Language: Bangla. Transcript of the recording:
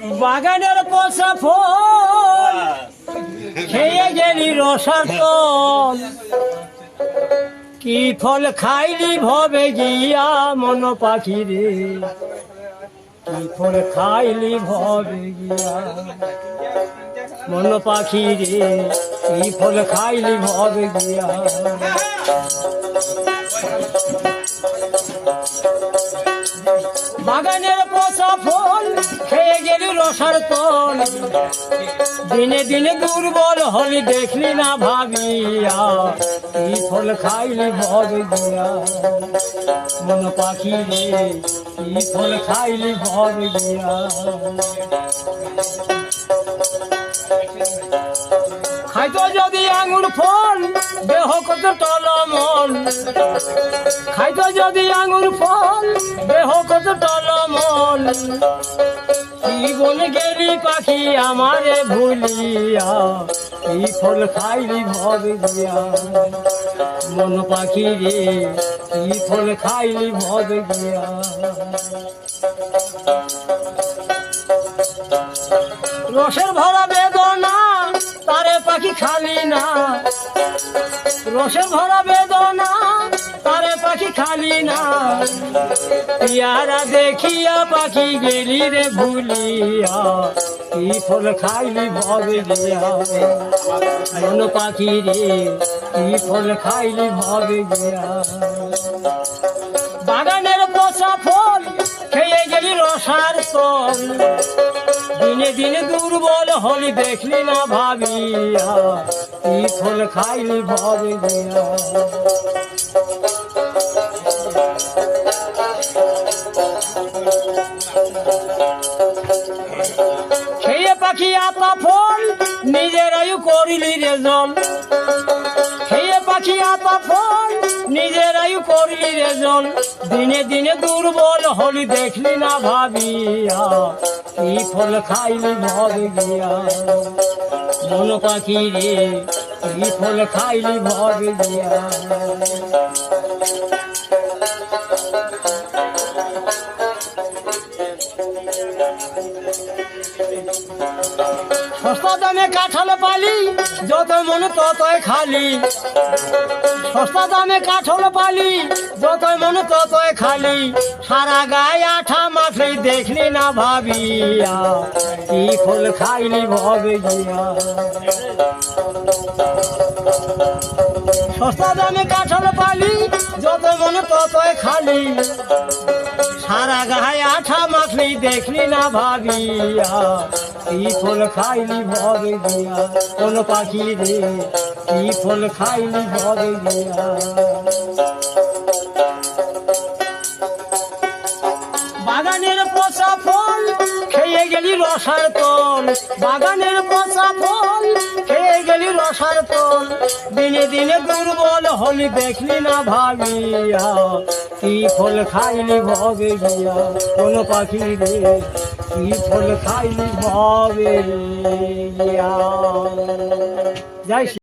বাগানের পচা ফল, খেয়ে গেলি রসার তল। কি ফল খাইলি ভবে গিয়া মন পাখি রে। কি ফল খাইলি ভবে গিয়া মন পাখি রে। কি ফল খাইলি ভবে গিয়া। বাগানের পচা ফল তল। দিনে দিনে দুর্বল হলি দেখলি না ভাবিয়া। কি ফল খাইলি ভবে গিয়া মন পাখি রে কি ফল খাইলি ভবে গিয়া খাইতো যদি আঙুর ফল, দেহ কত টলমল। খাইতো যদি আঙুর ফল, দেহ কত টলমল। কি বলে গেলি পাখি আমারে ভুলিয়া এই ফল খাইলি ভবে গিয়া মন পাখি রে এই ফল খাইলি ভবে গিয়া রসের ভরা বেদনা, তারে পাখি খালি না। রসের ভরা বেদনা খালি না। ইয়ারা দেখিয়া পাখি গেলি রে ভুলিয়া। কি ফল খাইলি ভবে গিয়া। পাখি রে, কি ফল খাইলি ভবে গিয়া। বাগানের পচা ফল খেয়ে গেলি রসার তল দিনে দিনে দুর্বল হলি দেখলি না ভাবিয়া। কি ফল খাইলি ভবে গিয়া। খেয়ে পাখি আপা ফল নিজেরাই করিলি রে জল। খেয়ে পাখি আপা ফল নিজেরাই করলি রে জল। দিনে দিনে দুর্বল হলি, দেখলি না ভাবিয়া, কি ফল খাইলি ভবে গিয়া মন পাখি রে, কি ফল খাইলি ভবে গিয়া সস্তা দামে কাঁঠাল পালি, যত মন ততই খালি। সস্তা দামে কাঠল পালি, যত মন ততই খালি। সারা গায়ে আঠা মাঠে দেখলি না ভাবিয়া, কি ফল খাইলি ভবে গিয়া। সস্তা দামে কাঠল পালি, যত মন ততই খালি। সারা গায়ে আঠা মাখলি দেখলি না ভাবিয়া। কি ফল খাইলি ভবে গিয়া কোন পাখি রে, কি ফল খাইলি ভবে গিয়া বাগানের পচা ফল খেয়ে গেলি রসার তল। বাগানের পচা ফল খেয়ে গেলি রসার তল। দিনে দিনে দুর্বল হলি দেখলি না ভাবিয়া। কি ফল খাইলি ভবে গিয়া কোন পাখি রে? কি ফল খাইলি ভবে গিয়া যাই